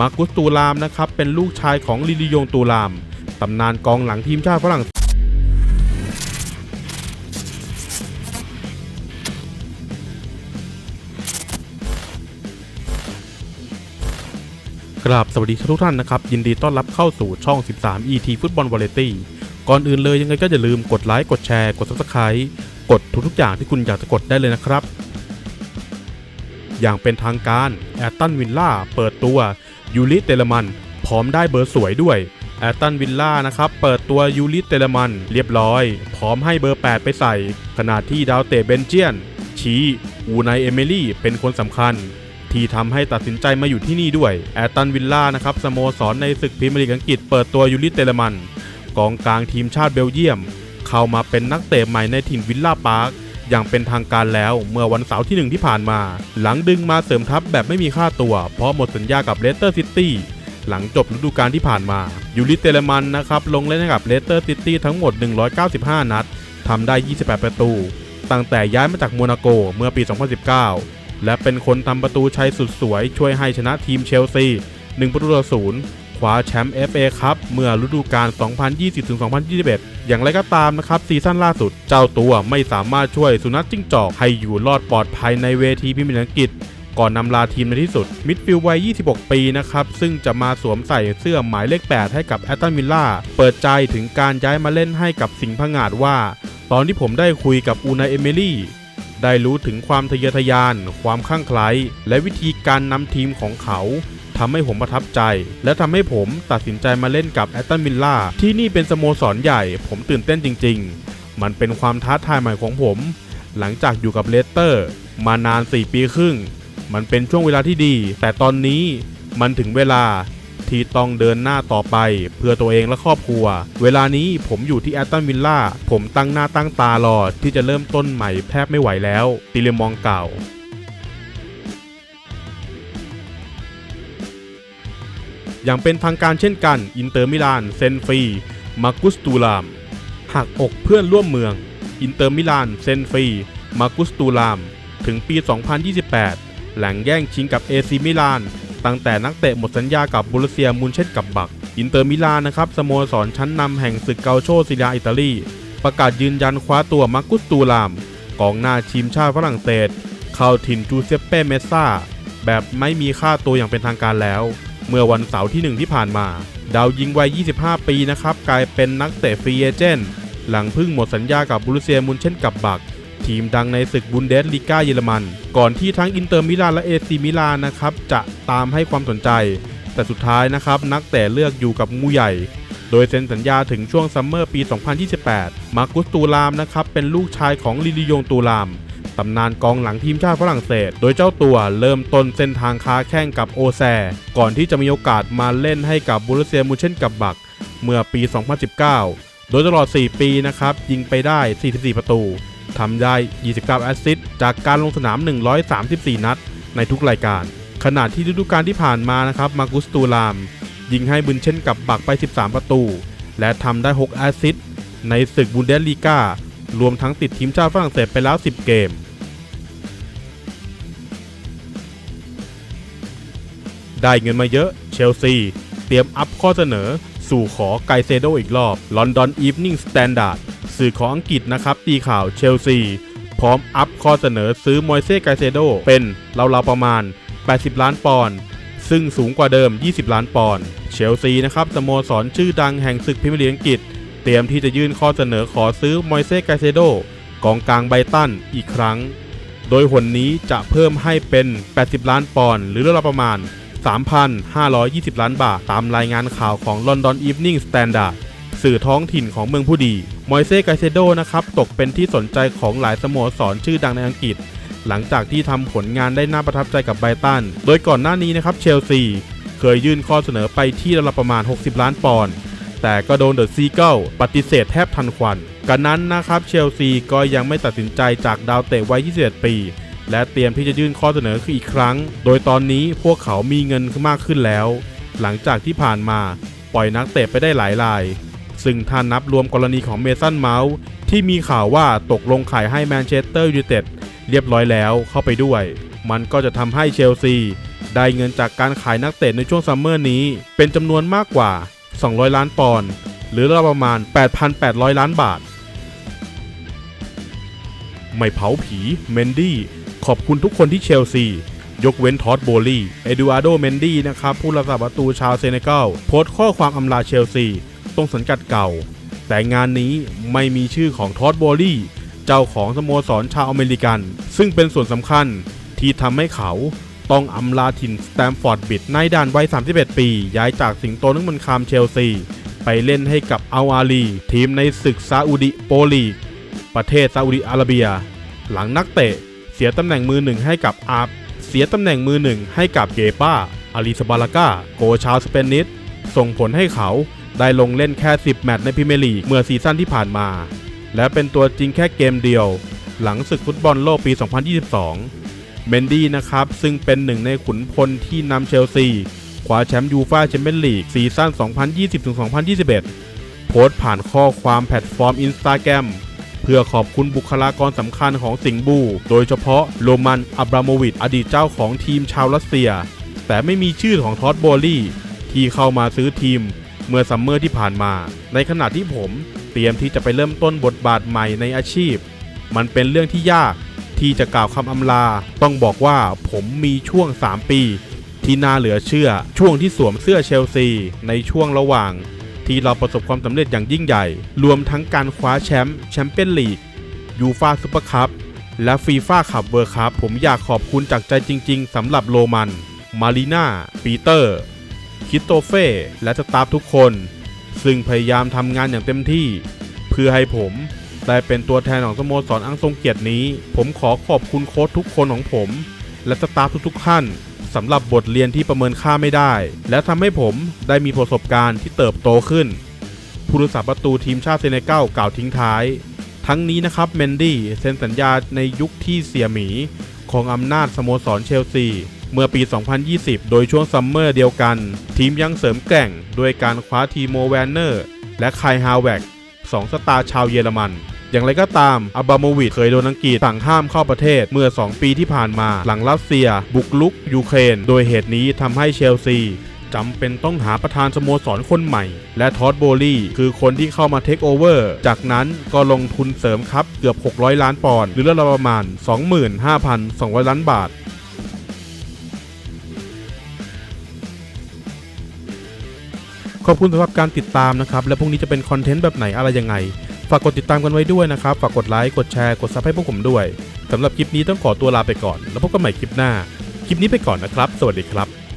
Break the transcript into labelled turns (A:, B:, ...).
A: มาร์กุสตูลามนะครับเป็นลูกชายของลิลิยงตูลามตำนานกองหลังทีมชาติฝรั่งเศสกราบสวัสดีทุกท่านนะครับ ยินดีต้อนรับเข้าสู่ช่อง 13 ET ฟุตบอลวาเลตี้ก่อนอื่นเลยยังไงก็อย่าลืมกดไลค์ กดแชร์ กด Subscribe กดทุกๆอย่างที่คุณอยากจะกดได้เลยนะครับ อย่างเป็นทางการ แอตตันวิลล่าเปิดตัว ยูริเตเลมัน พร้อมได้เบอร์สวยด้วยแอตตันวิลล่านะครับเปิดตัวยูริเตเลมันเรียบร้อย พร้อมให้เบอร์ 8 ไปใส่ ขณะที่ดาวเตะเบนเจียน ชี้อูไนเอมิลี่เป็นคนสำคัญ ที่ทำให้ตัดสินใจมาอยู่ที่นี่ด้วยแอตตันวิลล่านะครับสโมสรในศึกพรีเมียร์ลีกอังกฤษเปิดตัวยูริเตเลมัน กองกลางทีมชาติเบลเยียม เข้ามาเป็นนักเตะใหม่ในถิ่นวิลล่าพาร์ค อย่างเป็นทางการแล้วเมื่อวันเสาร์ที่หนึ่งที่ผ่านมา หลังดึงมาเสริมทัพแบบไม่มีค่าตัว เพราะหมดสัญญากับเลสเตอร์ซิตี้หลังจบฤดูกาลที่ผ่านมายูริเตเลมันนะครับลงเล่นให้กับเลสเตอร์ซิตี้ทั้งหมด 195 นัดทำได้ 28 ประตู ตั้งแต่ย้ายมาจากโมนาโกเมื่อปี 2019 และเป็นคนทำประตูชัยสุดสวยช่วยให้ชนะทีมเชลซี 1 ประตูต่อศูนย์ คว้าแชมป์ FA ครับเมื่อฤดูกาล 2020-2021 อย่างไรก็ตามนะครับซีซั่นล่าสุด เจ้าตัวไม่สามารถช่วยสุนัขจิ้งจอกให้อยู่รอดปลอดภัยในเวทีพรีเมียร์อังกฤษ ก่อนนำลาทีมในที่สุด มิดฟิลด์วัย 26 ปีนะครับ ซึ่งจะมาสวมใส่เสื้อหมายเลข 8 ให้กับแอตตันวิลล่าเปิดใจถึงการย้ายมาเล่นให้กับสิงห์พงาดว่า ตอนที่ผมได้คุยกับอูนายเอมิลี่ได้รู้ถึงความทะเยอทะยาน ความข้างไคล้และวิธีการนำทีมของเขา ทำให้ผมประทับใจ และทำให้ผมตัดสินใจมาเล่นกับแอตตันวิลล่าที่นี่เป็นสโมสรใหญ่ ผมตื่นเต้นจริง ๆ มันเป็นความท้าทายใหม่ของผม หลังจากอยู่กับเลสเตอร์ มานาน 4 ปีครึ่ง มันเป็นช่วงเวลาที่ดี แต่ตอนนี้มันถึงเวลาที่ต้องเดินหน้าต่อไป เพื่อตัวเองและครอบครัว เวลานี้ผมอยู่ที่แอตตันวิลล่า ผมตั้งหน้าตั้งตารอที่จะเริ่มต้นใหม่แทบไม่ไหวแล้ว ติเลมองเก่า อย่างเป็นทางการเช่นกัน อินเตอร์มิลานเซนฟรี มากุสตูลาม หักอกเพื่อนร่วมเมือง อินเตอร์มิลานเซนฟรี มากุสตูลาม ถึงปี 2028 หลังแย่งชิงกับเอซิมิลาน ตั้งแต่นักเตะหมดสัญญากับบูรเซียมูนเช่นกับบัก อินเตอร์มิลานนะครับสโมสรชั้นนำแห่งศึกเกาโชซีเรียอิตาลี ประกาศยืนยันคว้าตัวมากุสตูลาม กองหน้าทีมชาติฝรั่งเศสเข้าถิ่นจูเซปเป้เมสซาแบบไม่มีค่าตัวอย่างเป็นทางการแล้ว เมื่อวันเสาร์ที่ 1 ที่ผ่านมา ดาวยิงวัย 25 ปีนะครับ กลายเป็นนักเตะฟรีเอเจนต์หลังพึ่งหมดสัญญากับบูรุเซียมุนเช่นกับบัก ทีมดังในศึกบุนเดสลีกาเยอรมัน ก่อนที่ทั้งอินเตอร์มิลานและเอซีมิลานนะครับ จะตามให้ความสนใจ แต่สุดท้ายนะครับ นักเตะเลือกอยู่กับงูใหญ่ โดยเซ็นสัญญาถึงช่วงซัมเมอร์ปี 2028 มาร์กุสตูลามนะครับเป็นลูกชายของลิลิยงตูลาม ตำนานกองหลังทีมชาติฝรั่งเศส โดยเจ้าตัวเริ่มต้นเส้นทางค้าแข่งกับโอแซ ก่อนที่จะมีโอกาสมาเล่นให้กับบูรเซียมูเช่นกับบัก เมื่อปี 2019 โดยตลอด 4 ปีนะครับยิงไปได้ 44 ประตูทำได้ 29 แอสซิสต์จากการลงสนาม 134 นัด ในทุกรายการ ขณะที่ฤดูกาลที่ผ่านมานะครับมากุสตูลาม ยิงให้บุนเช่นกับบักไป 13 ประตู และทำได้ 6 แอสซิสต์ในศึกบุนเดสลีการวมทั้งติดทีมชาติฝรั่งเศสไปแล้ว 10 เกม ได้เงินมาเยอะ เชลซี เตรียมอัพข้อเสนอ สู่ขอไกเซโดอีกรอบลอนดอนอีฟนิ่งสแตนดาร์ดสื่อของอังกฤษนะครับ ตีข่าวเชลซี พร้อมอัพข้อเสนอซื้อมอยเซ่ไกเซโดเป็นราวๆประมาณ 80 ล้านปอนด์ซึ่งสูงกว่าเดิม 20 ล้านปอนด์เชลซีนะครับสโมสรชื่อดังแห่งศึกพรีเมียร์ลีกอังกฤษ เตรียมที่จะยื่นข้อเสนอขอซื้อมอยเซ่ไกเซโดกองกลางไบตันอีกครั้ง โดยหนนี้จะเพิ่มให้เป็น 80 ล้านปอนด์หรือราวๆประมาณ 3,520 ล้านบาท ตามรายงานข่าวของ London Evening Standard สื่อท้องถิ่นของเมืองผู้ดี มอยเซ่ไกเซโดนะครับ ตกเป็นที่สนใจของหลายสโมสรชื่อดังในอังกฤษ หลังจากที่ทำผลงานได้น่าประทับใจกับไบรตัน โดยก่อนหน้านี้นะครับเชลซี เคยยื่นข้อเสนอไปที่ราวๆประมาณ 60 ล้านปอนด์แต่ก็โดนเดอะซีเกิลปฏิเสธแทบทันควันกันนั้นนะครับเชลซีก็ยังไม่ตัดสินใจจากดาวเตะวัย 21 ปี และเตรียมที่จะยื่นข้อเสนอคืออีกครั้ง โดยตอนนี้พวกเขามีเงินมากขึ้นแล้ว หลังจากที่ผ่านมาปล่อยนักเตะไปได้หลายราย ซึ่งถ้านับรวมกรณีของเมสันเมาส์ที่มีข่าวว่าตกลงขายให้แมนเชสเตอร์ยูไนเต็ดเรียบร้อยแล้วเข้าไปด้วย มันก็จะทำให้เชลซี ได้เงินจากการขายนักเตะในช่วงซัมเมอร์นี้ เป็นจำนวนมากกว่า 200 ล้านปอนด์หรือราวประมาณ 8,800 ล้านบาท ไม่เผาผี เมนดี้ ขอบคุณทุกคนที่เชลซี ยกเว้นทอดโบลีเอดูอาร์โดเมนดี้นะครับ ผู้รักษาประตูชาวเซเนกัลโพสต์ข้อความอำลาเชลซีตรงสังกัดเก่า แต่งานนี้ไม่มีชื่อของทอดโบลีเจ้าของสโมสรชาวอเมริกัน ซึ่งเป็นส่วนสำคัญที่ทำให้เขาต้องอำลาถิ่นสแตมฟอร์ดบิดในด่านวัย 31 ปี ย้ายจากสิงโตนึกมันคามเชลซี ไปเล่นให้กับอัลอาลี ทีมในศึกซาอุดิโปรลีประเทศซาอุดิอาระเบีย หลังนักเตะ เสียตำแหน่งมือหนึ่งให้กับอาบเสียตำแหน่งมือหนึ่งให้กับเกป้าอาริสบาลากาโกชาวสเปนิสส่งผลให้เขาได้ลงเล่นแค่ 10 แมตช์ในพรีเมียร์ลีกเมื่อซีซั่นที่ผ่านมา และเป็นตัวจริงแค่เกมเดียว หลังศึกฟุตบอลโลกปี 2022 เมนดี้นะครับ ซึ่งเป็นหนึ่งในขุนพลที่นำเชลซีคว้าแชมป์ยูฟ่าแชมเปี้ยนลีกซีซั่น 2020-2021 โพสต์ผ่านข้อความแพลตฟอร์มอินสตาแกรม พื่อขอบคุณบุคลากรสำคัญของสิงบู โดยเฉพาะโรมันอับราโมวิชอดีตเจ้าของทีมชาวรัสเซีย แต่ไม่มีชื่อของทอดโบลี่ที่เข้ามาซื้อทีมเมื่อซัมเมอร์ที่ผ่านมา ในขณะที่ผมเตรียมที่จะไปเริ่มต้นบทบาทใหม่ในอาชีพ มันเป็นเรื่องที่ยากที่จะกล่าวคำอำลา ต้องบอกว่าผมมีช่วง 3 ปี ที่น่าเหลือเชื่อช่วงที่สวมเสื้อเชลซี ในช่วงระหว่าง ที่เราประสบความสำเร็จอย่างยิ่งใหญ่ รวมทั้งการคว้าแชมป์แชมเปี้ยนลีกยูฟาซูเปอร์คัพและฟีฟ่าคัพเวิร์คัพผมอยากขอบคุณจากใจจริง ๆสำหรับโรมัน มารีนาปีเตอร์ คิโตเฟ่ และสตาฟทุกคน ซึ่งพยายามทำงานอย่างเต็มที่ เพื่อให้ผมได้เป็นตัวแทนของสโมสรอังทรงเกียรตินี้ ผมขอขอบคุณโค้ชทุกคนของผม และสตาฟทุกๆท่าน สำหรับบทเรียนที่ประเมินค่าไม่ได้ และทำให้ผมได้มีประสบการณ์ที่เติบโตขึ้น ผู้รักษาประตูทีมชาติเซเนกัลกล่าวทิ้งท้าย ทั้งนี้นะครับเมนดี้เซ็นสัญญาในยุคที่เสียหมี ของอำนาจสโมสรเชลซีเมื่อปี 2020 โดยช่วงซัมเมอร์เดียวกัน ทีมยังเสริมแกร่ง ด้วยการคว้าทีโมแวนเนอร์ และไคฮาวแวกสองสตาร์ชาวเยอรมัน อย่างไรก็ตามอับามวิชเคยโดนอังกฤษสั่งห้ามเข้าประเทศเมื่อ 2 ปีที่ผ่านมาหลังรัสเซีย บุกลุกยูเครน โดยเหตุนี้ทำให้เชลซีจำเป็นต้องหาประธานสโมสรคนใหม่ และทอดโบลี่ คือคนที่เข้ามาเทคโอเวอร์ จากนั้นก็ลงทุนเสริมครับเกือบ 600 ล้านปอนด์หรือราวประมาณ 25,200 ล้านบาทขอบคุณสำหรับการติดตามนะครับ และพรุ่งนี้จะเป็นคอนเทนต์แบบไหนอะไรยังไง ฝากกดติดตามกันไว้ด้วยนะครับ ฝากกดไลค์ กดแชร์ กดซับให้พวกผมด้วยสำหรับคลิปนี้ต้องขอตัวลาไปก่อน แล้วพบกันใหม่คลิปหน้า คลิปนี้ไปก่อนนะครับ สวัสดีครับ